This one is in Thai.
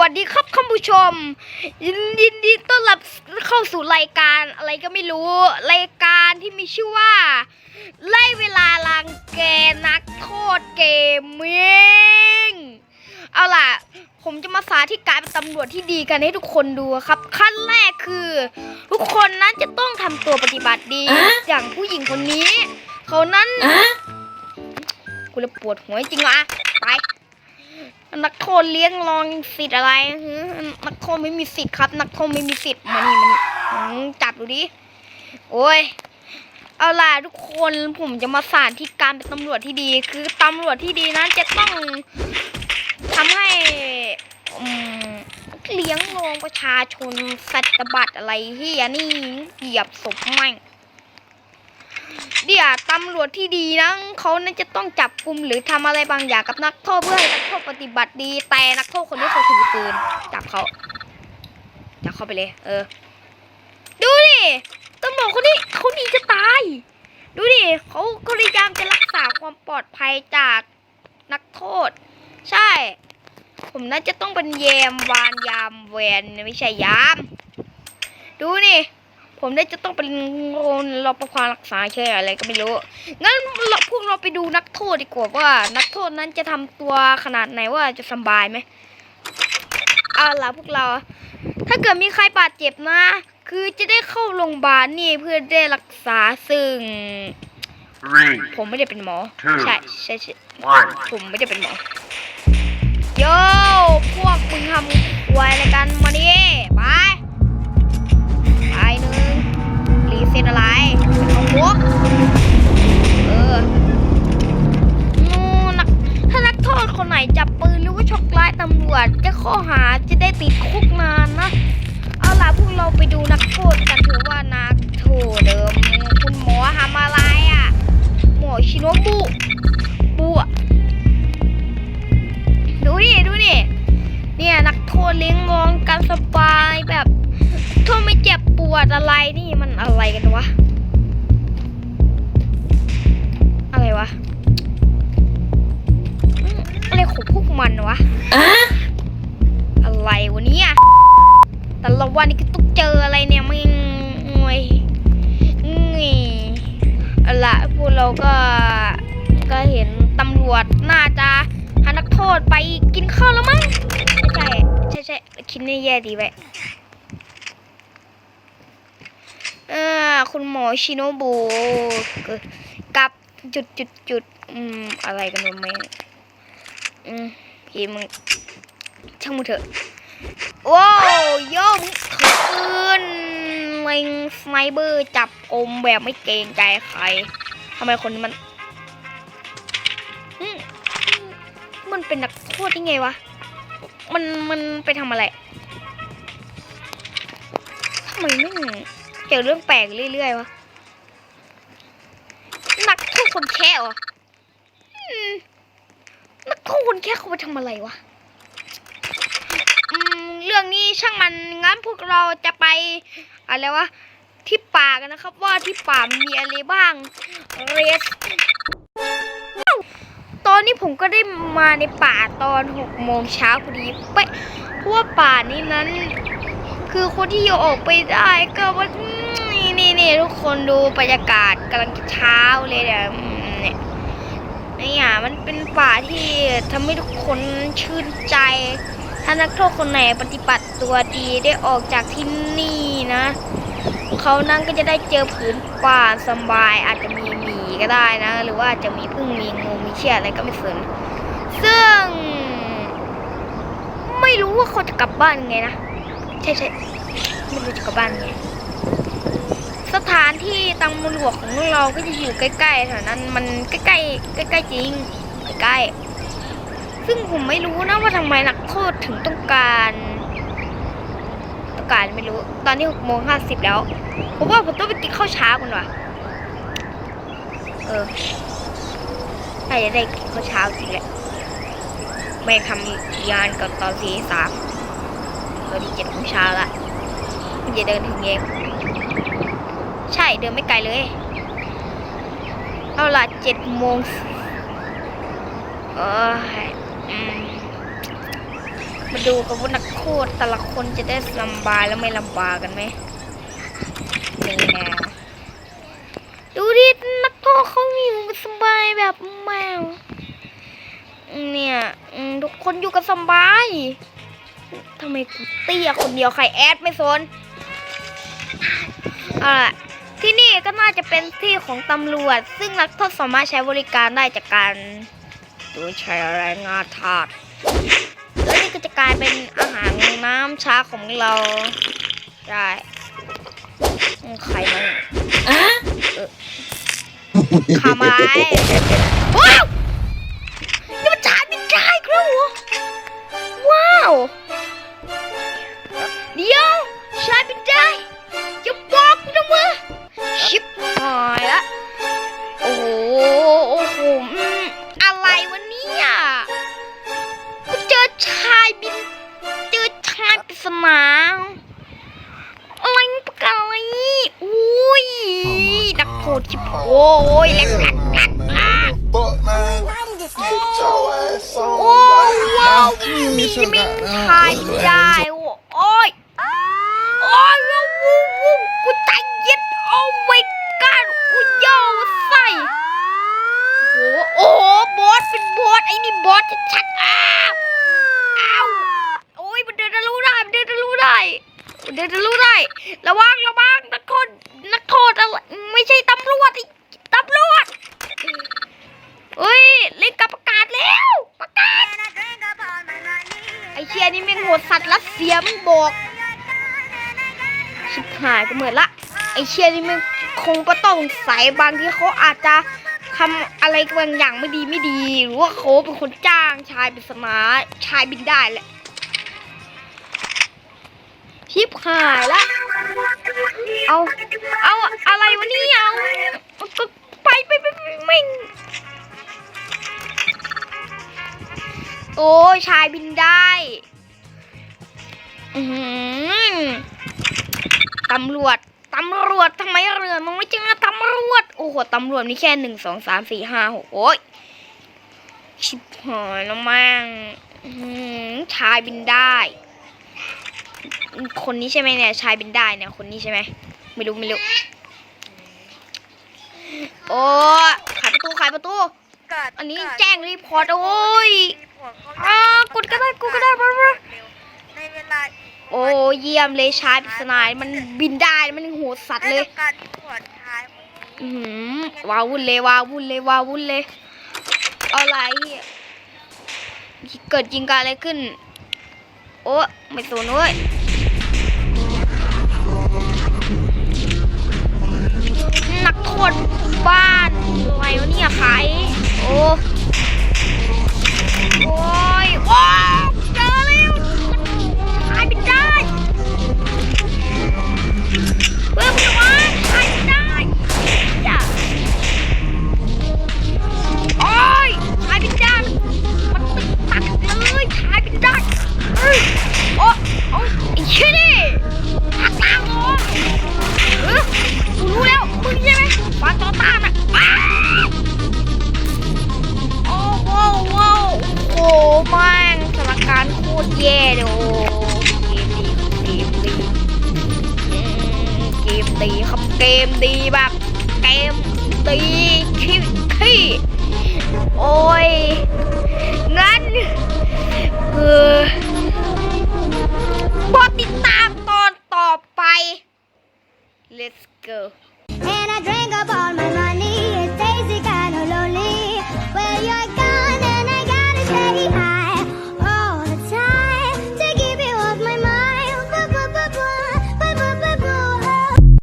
วัสดีครับท่านผู้ชมยินยินดีต้อนรับเข้าสู่รายการอะไรก็ไม่รู้ รายการที่มีชื่อว่า ไล่เวลาลังแกนักโทษเกมมิ่งเอาล่ะ ผมจะมาสาธิตการเป็นตำรวจที่ดีกันให้ทุกคนดูครับ ขั้นแรกคือ ทุกคนนั้นจะต้องทำตัวปฏิบัติดี อย่างผู้หญิงคนนี้ เขานั้นกูเลยปวดหัวจริงๆวะไป นักโทษเลี้ยงรองสิทธิ์อะไรนักโทษไม่มีสิทธิ์ครับ นักโทษไม่มีสิทธิ์มานี่มานี่จับดูดิโอ้ยเอาล่ะทุกคนผมจะมาสานที่การเป็นตำรวจที่ดี คือตำรวจที่ดีนั้นจะต้องทำให้เลี้ยงรองประชาชนสัตบัตรอะไรเฮียนี่เหยียบศพแม่ง เดี๋ยวตำรวจที่ดีนะเขาน่าจะต้องจับกลุ่มหรือทำอะไรบางอย่างกับนักโทษเพื่อให้นักโทษปฏิบัติดี แต่นักโทษคนนี้เขาถือปืนจับเขาจับเขาไปเลย เออ ดูดิตำรวจคนนี้เขาดีจะตาย ดูดิเขาเขาพยายามจะรักษาความปลอดภัยจากนักโทษ ใช่ ผมน่าจะต้องเป็นเยมวานยามแวนไม่ใช่ยาม ดูนี่ ผมได้จะต้องเป็นคนรปภรักษาเช่อะไรก็ไม่รู้ งั้นเราพวกเราไปดูนักโทษดีกว่าว่า นักโทษนั้นจะทำตัวขนาดไหนว่าจะสบายไหมเอาล่ะพวกเรา ถ้าเกิดมีใครบาดเจ็บนะ คือจะได้เข้าโรงพยาบาลนี่เพื่อได้รักษาซึ่ง Three, ผมไม่ได้เป็นหมอ Two ใช่ใช่ใช่ one. ผมไม่ได้เป็นหมอ โย่พวกมึงทำควายอะไรกันมาดิไปไป ไหนจับปืนหรือว่าช็อกไล่ตำรวจจะข้อหาจะได้ติดคุกนานนะ เอาล่ะพวกเราไปดูนักโทษกันเถอะว่านักโทษเดิมคุณหมอทำอะไรอะ หมอชิโนบุบุอะดูดิดูดิเนี่ยนักโทษเลี้ยงมองกันสบายแบบโทษไม่เจ็บปวดอะไรนี่มันอะไรกันวะ อะไรวะ ของพวกมันวะอะไรวะเนี่ยแต่ละวันนี่ก็ต้องเจออะไรเนี่ยไม่งวยงีเอาละพวกเราก็ก็เห็นตำรวจน่าจะหานักโทษไปกินข้าวแล้วมั้งไม่ใช่ใช่ใช่คิดนี่แย่ดีไปเออคุณหมอชิโนบุกับจุดจุดจุดอืมอะไรกันวะแม่ง อืมพี่มึงช่างมึงเถอะว้าวโยมถือปืนเล็งสไนเปอร์จับอมแบบไม่เกรงใจใครทำไมคนนี้มันมมันเป็นนักโทษยังไงวะ มันมันไปทำอะไรทำไมไม่เจอเรื่องแปลกเรื่อยๆวะนักโทษคนแค่เหรอ อืมนักโทษคนแค่เขาไปทำอะไรวะเรื่องนี้ช่างมันงั้นพวกเราจะไปอะไรวะที่ป่ากันนะครับ ว่าที่ป่ามีอะไรบ้างเรสตอนนี้ผมก็ได้มาในป่าตอนหกโมงเช้าพอดีเป๊ะเพราะว่าป่านี้นั้น คือคนที่อยู่ออกไปได้ก็ว่านี่นี่นี่ทุกคนดูบรรยากาศกำลังเช้าเลยเนี่ย อืมเนี่ยมันเป็นป่าที่ทำให้ทุกคนชื่นใจ ถ้านักโทษคนไหนปฏิบัติตัวดีได้ออกจากที่นี่นะ เขานั่นก็จะได้เจอผืนป่าสบาย อาจจะมีหมีก็ได้นะ หรือว่าจจะมีพึ่งมีงูมีเชี่ยอะไรก็ไม่สนซึ่ง ไม่รู้ว่าเขาจะกลับบ้านไงนะ ใช่ใช่ไม่รู้จะกลับบ้านไง สถานที่ตังมรวของเราก็จะอยู่ใกล้ๆแถวนั้นมันใกล้ๆใกล้ๆจริงใกล้ๆซึ่งผมไม่รู้นะว่าทำไมนักโทษถึงต้องการต้องการไม่รู้ตอนนี้หกโมงห้าสิบแล้วผมว่าผมต้องไปกินข้าวเช้าก่อนว่ะเออน่าจะได้กินข้าวเช้าจริงแหละไม่ทำงานก่อนตอนสี่สามตอนนี้เจ็ดโมงเช้าละอย่าเดินถึงเอง ใช่เดินไม่ไกลเลย เอาละเจ็ดโมงเออมาดูกันว่านักโทษแต่ละคนจะได้ลำบากแล้วไม่ลำบากกันไหมนี่แน่ดูดินักโทษเขาอยู่สบายแบบแมวเนี่ยทุกคนอยู่กันสบายทำไมกูเตี้ยคนเดียวใครแอดไม่สนอ่า ที่นี่ก็น่าจะเป็นที่ของตำรวจ ซึ่งนักโทษสามารถใช้บริการได้จากการโดยใช้แรงงานทาสแล้วนี่ก็จะกลายเป็นอาหารน้ำชาของเราได้อืมใครมันเออขาไม้ว้าวนี่มันจานไม่ได้ครับเหรอว้าว ยแหลกแหลกแหลกอะ Fuck, man. Get your ass on. โอ้ว้าวมี Get your มี goddamn ถ่ายไม่ได้โอ้ยโอ้ยวู้วู้วู้กูใจเย็นโอ้ my god อุ้ยโย่ใส่โอ้โอ้บอสเป็นบอสไอ้นี่บอสชัดๆอ้าวอ้าวโอ้ยมันเดินทะลุได้มันเดินทะลุได้มันเดินทะลุได้ระวังระวังนักโทษนักโทษอะไรไม่ใช่ตำรวจไอ้ตำรวจ เฮ้ยเล่นกับประกาศแล้ว ประกาศ ไอ เชียนี่แม่งโหดสัตว์รัสเซียมึงบอก ชิบหายก็เหมือนละ ไอเชียนี่ม่งคงก็ต้องใส่บางที่เขาอาจจะทำอะไรบางอย่างไม่ดีไม่ดี หรือว่าเขาเป็นคนจ้างชายเปริศนาชายบินได้แหละชิบหายละ เอา เอาอะไรวะนี่เอา ไปไปไปไม่ โอ้ยชายบินได้อือหือตำรวจ ตำรวจทำไมเรือมันไม่เจอตำรวจ โอ้โห ตำรวจมีแค่หนึ่งสองสามสี่ห้าหกโอ้ย ชิบหายแล้วมั่งอื้อหือชายบินได้ คนนี้ใช่ไหมเนี่ย ชายบินได้เนี่ย คนนี้ใช่ไหม ไม่รู้ไม่รู้ โอ้ยขายประตูขายประตู อันนี้แจ้งรีพอร์ตโอ้ย อ่ากดก็ได้กดก็ได้มามาในเวลาโอ้เยี่ยมเลยชายปริศนามันบินได้มันโหดสัตว์เลยได้ทำการรีพอร์ตชายคนนี้อือหือว้าวุ่นเลยว้าวุ่นเลยว้าวุ่นเลยอะไรเนี่ยเกิดจริงการอะไรขึ้น โอ้ไม่สนเว้ยนักโทษบ้านอะไรวะเนี่ยขายโอ้ เกมดีแบบเกมดีขี้ขี้โอ้ยงั้นคือโปรดติดตามตอนต่อไป let's go And I drank up all my money